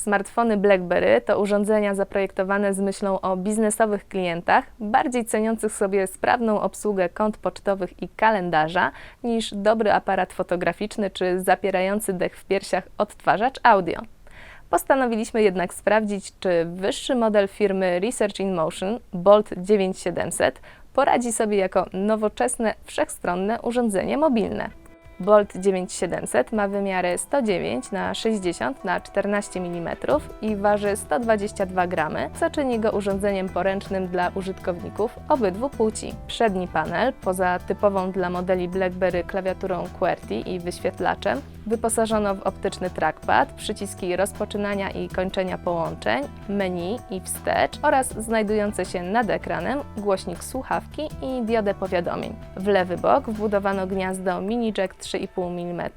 Smartfony BlackBerry to urządzenia zaprojektowane z myślą o biznesowych klientach, bardziej ceniących sobie sprawną obsługę kont pocztowych i kalendarza niż dobry aparat fotograficzny czy zapierający dech w piersiach odtwarzacz audio. Postanowiliśmy jednak sprawdzić, czy wyższy model firmy Research in Motion Bolt 9700 poradzi sobie jako nowoczesne, wszechstronne urządzenie mobilne. Bolt 9700 ma wymiary 109 na 60 na 14 mm i waży 122 gramy, co czyni go urządzeniem poręcznym dla użytkowników obydwu płci. Przedni panel, poza typową dla modeli BlackBerry klawiaturą QWERTY i wyświetlaczem, wyposażono w optyczny trackpad, przyciski rozpoczynania i kończenia połączeń, menu i wstecz oraz znajdujące się nad ekranem głośnik słuchawki i diodę powiadomień. W lewy bok wbudowano gniazdo mini jack 3,5 mm,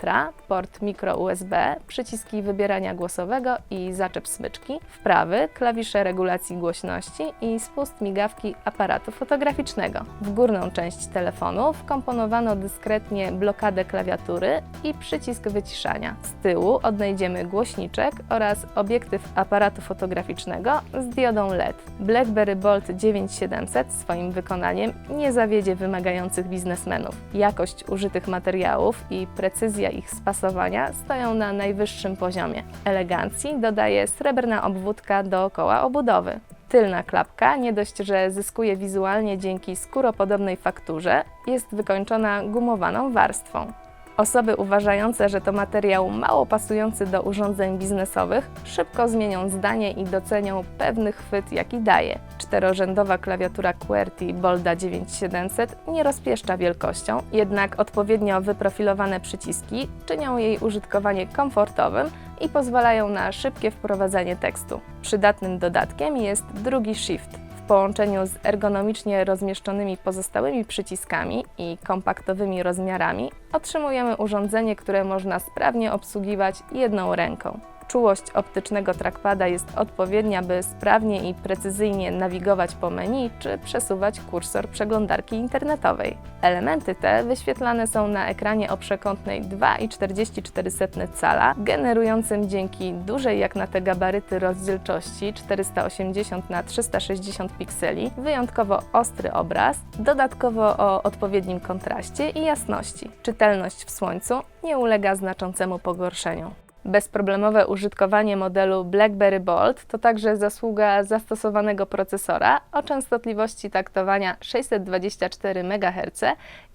port micro USB, przyciski wybierania głosowego i zaczep smyczki, w prawy klawisze regulacji głośności i spust migawki aparatu fotograficznego. W górną część telefonu wkomponowano dyskretnie blokadę klawiatury i przycisk wyciszania. Z tyłu odnajdziemy głośniczek oraz obiektyw aparatu fotograficznego z diodą LED. BlackBerry Bolt 9700 swoim wykonaniem nie zawiedzie wymagających biznesmenów. Jakość użytych materiałów i precyzja ich spasowania stoją na najwyższym poziomie. Elegancji dodaje srebrna obwódka dookoła obudowy. Tylna klapka, nie dość, że zyskuje wizualnie dzięki skóropodobnej fakturze, jest wykończona gumowaną warstwą. Osoby uważające, że to materiał mało pasujący do urządzeń biznesowych, szybko zmienią zdanie i docenią pewny chwyt, jaki daje. Czterorzędowa klawiatura QWERTY Bolda 9700 nie rozpieszcza wielkością, jednak odpowiednio wyprofilowane przyciski czynią jej użytkowanie komfortowym i pozwalają na szybkie wprowadzanie tekstu. Przydatnym dodatkiem jest drugi shift, połączeniu z ergonomicznie rozmieszczonymi pozostałymi przyciskami i kompaktowymi rozmiarami otrzymujemy urządzenie, które można sprawnie obsługiwać jedną ręką. Czułość optycznego trackpada jest odpowiednia, by sprawnie i precyzyjnie nawigować po menu czy przesuwać kursor przeglądarki internetowej. Elementy te wyświetlane są na ekranie o przekątnej 2,44 cala, generującym dzięki dużej jak na te gabaryty rozdzielczości 480 na 360 pikseli wyjątkowo ostry obraz, dodatkowo o odpowiednim kontraście i jasności. Czytelność w słońcu nie ulega znaczącemu pogorszeniu. Bezproblemowe użytkowanie modelu BlackBerry Bolt to także zasługa zastosowanego procesora o częstotliwości taktowania 624 MHz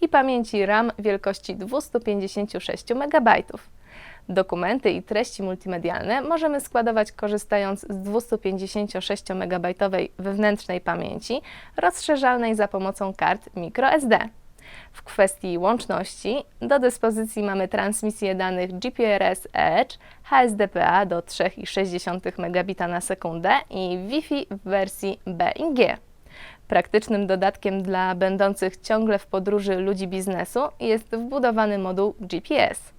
i pamięci RAM wielkości 256 MB. Dokumenty i treści multimedialne możemy składować korzystając z 256 MB wewnętrznej pamięci rozszerzalnej za pomocą kart microSD. W kwestii łączności do dyspozycji mamy transmisję danych GPRS Edge HSDPA do 3,6 megabita na sekundę i Wi-Fi w wersji B i G. Praktycznym dodatkiem dla będących ciągle w podróży ludzi biznesu jest wbudowany moduł GPS.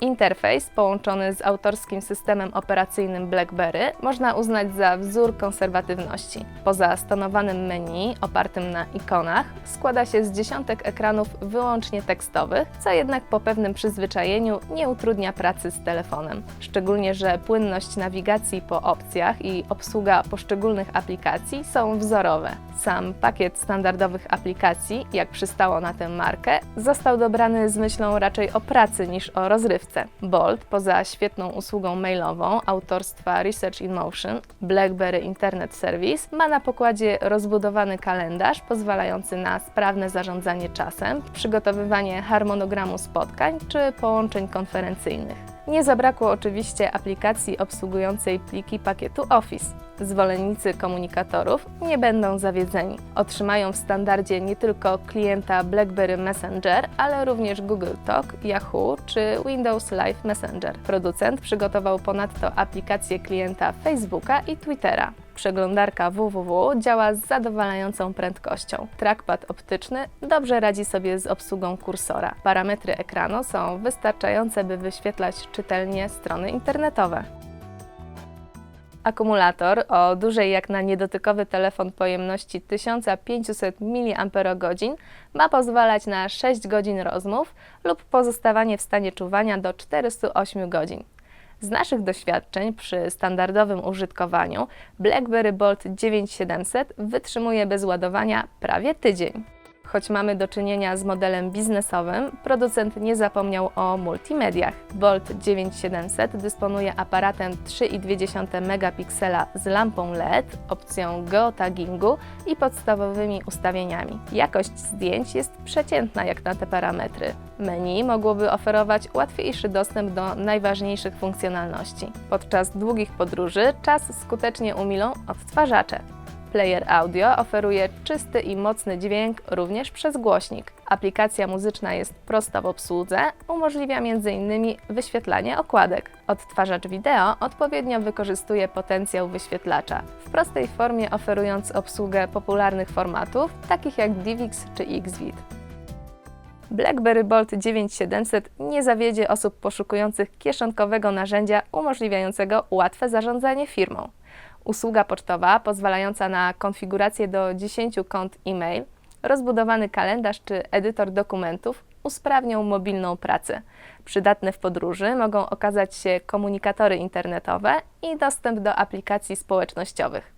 Interfejs połączony z autorskim systemem operacyjnym BlackBerry można uznać za wzór konserwatywności. Poza stonowanym menu opartym na ikonach składa się z dziesiątek ekranów wyłącznie tekstowych, co jednak po pewnym przyzwyczajeniu nie utrudnia pracy z telefonem. Szczególnie, że płynność nawigacji po opcjach i obsługa poszczególnych aplikacji są wzorowe. Sam pakiet standardowych aplikacji, jak przystało na tę markę, został dobrany z myślą raczej o pracy niż o rozrywce. Bolt, poza świetną usługą mailową autorstwa Research in Motion, BlackBerry Internet Service, ma na pokładzie rozbudowany kalendarz pozwalający na sprawne zarządzanie czasem, przygotowywanie harmonogramu spotkań czy połączeń konferencyjnych. Nie zabrakło oczywiście aplikacji obsługującej pliki pakietu Office. Zwolennicy komunikatorów nie będą zawiedzeni. Otrzymają w standardzie nie tylko klienta BlackBerry Messenger, ale również Google Talk, Yahoo czy Windows Live Messenger. Producent przygotował ponadto aplikację klienta Facebooka i Twittera. Przeglądarka www działa z zadowalającą prędkością. Trackpad optyczny dobrze radzi sobie z obsługą kursora. Parametry ekranu są wystarczające, by wyświetlać czytelnie strony internetowe. Akumulator o dużej jak na niedotykowy telefon pojemności 1500 mAh ma pozwalać na 6 godzin rozmów lub pozostawanie w stanie czuwania do 408 godzin. Z naszych doświadczeń przy standardowym użytkowaniu BlackBerry Bolt 9700 wytrzymuje bez ładowania prawie tydzień. Choć mamy do czynienia z modelem biznesowym, producent nie zapomniał o multimediach. Bolt 9700 dysponuje aparatem 3,2 megapiksela z lampą LED, opcją geotaggingu i podstawowymi ustawieniami. Jakość zdjęć jest przeciętna jak na te parametry. Menu mogłoby oferować łatwiejszy dostęp do najważniejszych funkcjonalności. Podczas długich podróży czas skutecznie umilą odtwarzacze. Player Audio oferuje czysty i mocny dźwięk również przez głośnik. Aplikacja muzyczna jest prosta w obsłudze, umożliwia m.in. wyświetlanie okładek. Odtwarzacz wideo odpowiednio wykorzystuje potencjał wyświetlacza, w prostej formie oferując obsługę popularnych formatów, takich jak DivX czy Xvid. BlackBerry Bolt 9700 nie zawiedzie osób poszukujących kieszonkowego narzędzia umożliwiającego łatwe zarządzanie firmą. Usługa pocztowa pozwalająca na konfigurację do 10 kont e-mail, rozbudowany kalendarz czy edytor dokumentów usprawnią mobilną pracę. Przydatne w podróży mogą okazać się komunikatory internetowe i dostęp do aplikacji społecznościowych.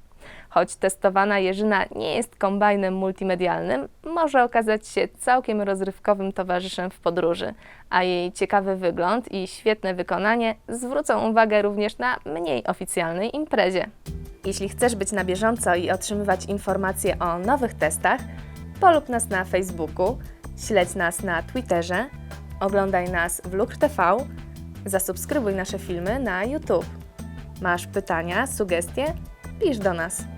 Choć testowana jeżyna nie jest kombajnem multimedialnym, może okazać się całkiem rozrywkowym towarzyszem w podróży, a jej ciekawy wygląd i świetne wykonanie zwrócą uwagę również na mniej oficjalnej imprezie. Jeśli chcesz być na bieżąco i otrzymywać informacje o nowych testach, polub nas na Facebooku, śledź nas na Twitterze, oglądaj nas w Lukr TV, zasubskrybuj nasze filmy na YouTube. Masz pytania, sugestie? Pisz do nas.